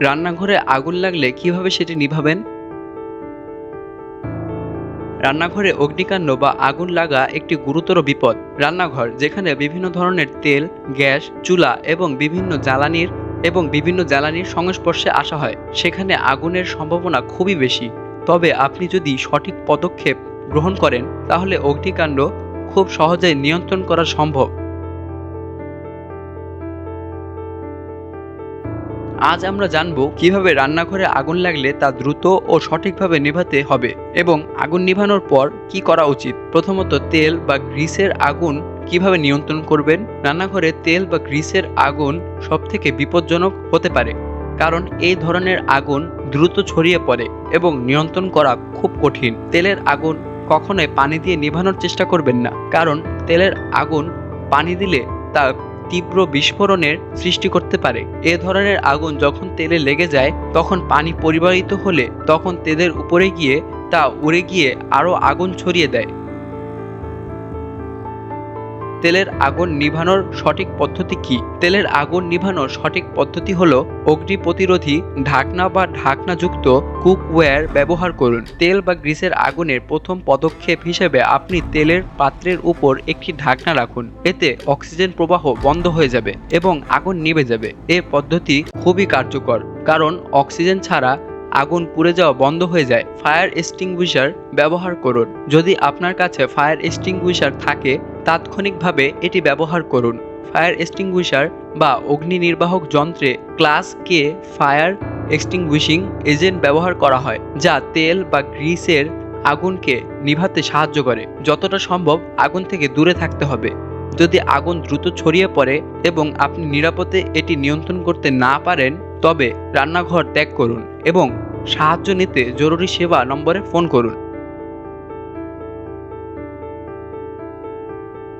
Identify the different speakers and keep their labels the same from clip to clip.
Speaker 1: রান্নাঘরে আগুন লাগলে কীভাবে সেটি নিভাবেন? রান্নাঘরে অগ্নিকাণ্ড বা আগুন লাগা একটি গুরুতর বিপদ। রান্নাঘর, যেখানে বিভিন্ন ধরনের তেল, গ্যাস, চুলা এবং বিভিন্ন জ্বালানির এবং বিভিন্ন জ্বালানির সংস্পর্শে আসা হয়। সেখানে আগুনের সম্ভাবনা খুবই বেশি। তবে আপনি যদি সঠিক পদক্ষেপ গ্রহণ করেন, তাহলে অগ্নিকাণ্ড খুব সহজেই নিয়ন্ত্রণ করা সম্ভব। আজ আমরা জানব কীভাবে রান্নাঘরে আগুন লাগলে তা দ্রুত ও সঠিকভাবে নেভাতে হবে এবং আগুন নিভানোর পর কি করা উচিত? প্রথমত তেল বা গ্রিসের আগুন কীভাবে নিয়ন্ত্রণ করবেন? রান্নাঘরে তেল বা গ্রিসের আগুন সবথেকে বিপজ্জনক হতে পারে, কারণ এই ধরনের আগুন দ্রুত ছড়িয়ে পড়ে এবং নিয়ন্ত্রণ করা খুব কঠিন। তেলের আগুন কখনোই পানি দিয়ে নিভানোর চেষ্টা করবেন না, কারণ তেলের আগুন পানি দিলে তা তীব্র বিস্ফোরণের সৃষ্টি করতে পারে। এ ধরনের আগুন যখন তেলে লেগে যায়, তখন পানি পরিবাহিত হলে তখন তেলের উপরে গিয়ে তা উড়ে গিয়ে আরও আগুন ছড়িয়ে দেয়। তেলের আগুন নিভানোর সঠিক পদ্ধতি কি? তেলের আগুন নিভানোর সঠিক পদ্ধতি হল অগ্নি প্রতিরোধী ঢাকনা বা ঢাকনাযুক্ত কুকওয়্যার ব্যবহার করুন। তেল বা গ্রিসের আগুনের প্রথম পদক্ষেপ হিসেবে আপনি তেলের পাত্রের উপর একটি ঢাকনা রাখুন। এতে অক্সিজেন প্রবাহ বন্ধ হয়ে যাবে এবং আগুন নিভে যাবে। এ পদ্ধতি খুবই কার্যকর, কারণ অক্সিজেন ছাড়া আগুন পুড়ে যাওয়া বন্ধ হয়ে যায়, ফায়ার এক্সটিংগুইশার ব্যবহার করুন। যদি আপনার কাছে ফায়ার এক্সটিংগুইশার থাকে, তাৎক্ষণিকভাবে এটি ব্যবহার করুন। ফায়ার এক্সটিংগুইশার বা অগ্নি নির্বাহক যন্ত্রে class K fire extinguishing agent ব্যবহার করা হয়, যা তেল বা গ্রিসের আগুনকে নিভাতে সাহায্য করে। যতটা সম্ভব আগুন থেকে দূরে থাকতে হবে। যদি আগুন দ্রুত ছড়িয়ে পড়ে এবং আপনি নিরাপদে এটি নিয়ন্ত্রণ করতে না পারেন, তবে রান্নাঘর ত্যাগ করুন এবং সাহায্য নিতে জরুরি সেবা নম্বরে ফোন করুন।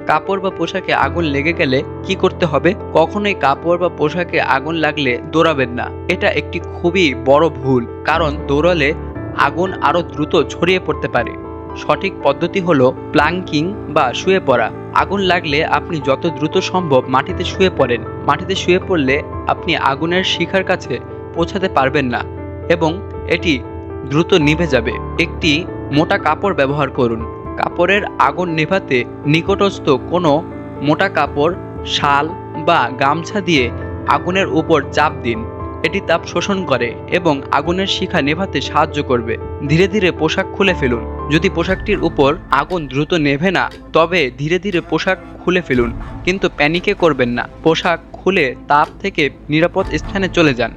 Speaker 1: কাপড় বা পোশাকে আগুন লেগে গেলে কি করতে হবে? কখনোই কাপড় বা পোশাকে আগুন লাগলে দৌড়াবেন না। এটা একটি খুবই বড় ভুল, কারণ দৌড়ালে আগুন আরও দ্রুত ছড়িয়ে পড়তে পারে। সঠিক পদ্ধতি হলো প্লাঙ্কিং বা শুয়ে পড়া। আগুন লাগলে আপনি যত দ্রুত সম্ভব মাটিতে শুয়ে পড়েন। মাটিতে শুয়ে পড়লে আপনি আগুনের শিখার কাছে পৌঁছাতে পারবেন না এবং এটি দ্রুত নিভে যাবে। একটি মোটা কাপড় ব্যবহার করুন। কাপড়ের আগুন নেভাতে নিকটস্থ কোনো মোটা কাপড়, শাল বা গামছা দিয়ে আগুনের উপর চাপ দিন। এটি তাপ শোষণ করে এবং আগুনের শিখা নেভাতে সাহায্য করবে। ধীরে ধীরে পোশাক খুলে ফেলুন। যদি পোশাকটির উপর আগুন দ্রুত নেভে না, তবে ধীরে ধীরে পোশাক খুলে ফেলুন। কিন্তু প্যানিকে করবেন না। পোশাক খুলে তাপ থেকে নিরাপদ স্থানে চলে যান।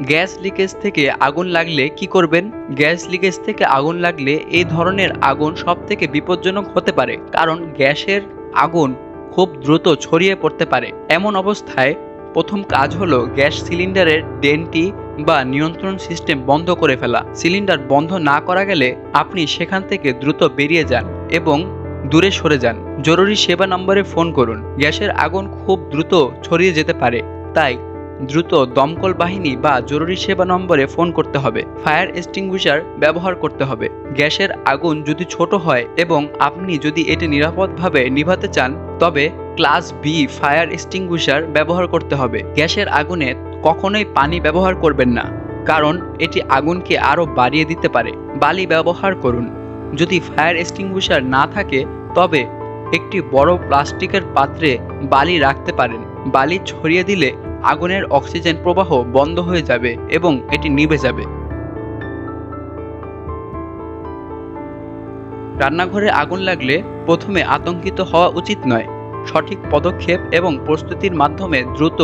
Speaker 1: গ্যাস লিকেজ থেকে আগুন লাগলে কি করবেন? গ্যাস লিকেজ থেকে আগুন লাগলে এই ধরনের আগুন সব থেকে বিপজ্জনক হতে পারে, কারণ গ্যাসের আগুন খুব দ্রুত ছড়িয়ে পড়তে পারে। এমন অবস্থায় প্রথম কাজ হলো গ্যাস সিলিন্ডারের ডেন্টি বা নিয়ন্ত্রণ সিস্টেম বন্ধ করে ফেলা। সিলিন্ডার বন্ধ না করা গেলে আপনি সেখান থেকে দ্রুত বেরিয়ে যান এবং দূরে সরে যান। জরুরি সেবা নম্বরে ফোন করুন। গ্যাসের আগুন খুব দ্রুত ছড়িয়ে যেতে পারে, তাই দ্রুত দমকল বাহিনী বা জরুরি সেবা নম্বরে ফোন করতে হবে। ফায়ার এক্সটিংগুইশার ব্যবহার করতে হবে। গ্যাসের আগুন যদি ছোট হয় এবং আপনি যদি এটি নিরাপদভাবে নিভাতে চান, তবে ক্লাস বি ফায়ার এক্সটিংগুইশার ব্যবহার করতে হবে। গ্যাসের আগুনে কখনোই পানি ব্যবহার করবেন না, কারণ এটি আগুনকে আরও বাড়িয়ে দিতে পারে। বালি ব্যবহার করুন। যদি ফায়ার এক্সটিংগুইশার না থাকে, তবে একটি বড় প্লাস্টিকের পাত্রে বালি রাখতে পারেন। বালি ছড়িয়ে দিলে আগুনের অক্সিজেন প্রবাহ বন্ধ হয়ে যাবে এবং এটি নিভে যাবে। রান্নাঘরে আগুন লাগলে প্রথমে আতঙ্কিত হওয়া উচিত নয়। সঠিক পদক্ষেপ এবং প্রস্তুতির মাধ্যমে দ্রুত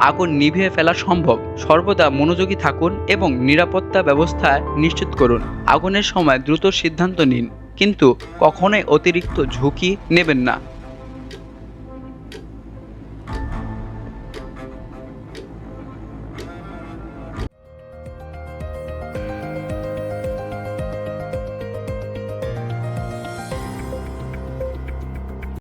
Speaker 1: আগুন নিভিয়ে ফেলা সম্ভব। সর্বদা মনোযোগী থাকুন এবং নিরাপত্তা ব্যবস্থা নিশ্চিত করুন। আগুনের সময় দ্রুত সিদ্ধান্ত নিন, কিন্তু কখনোই অতিরিক্ত ঝুঁকি নেবেন না।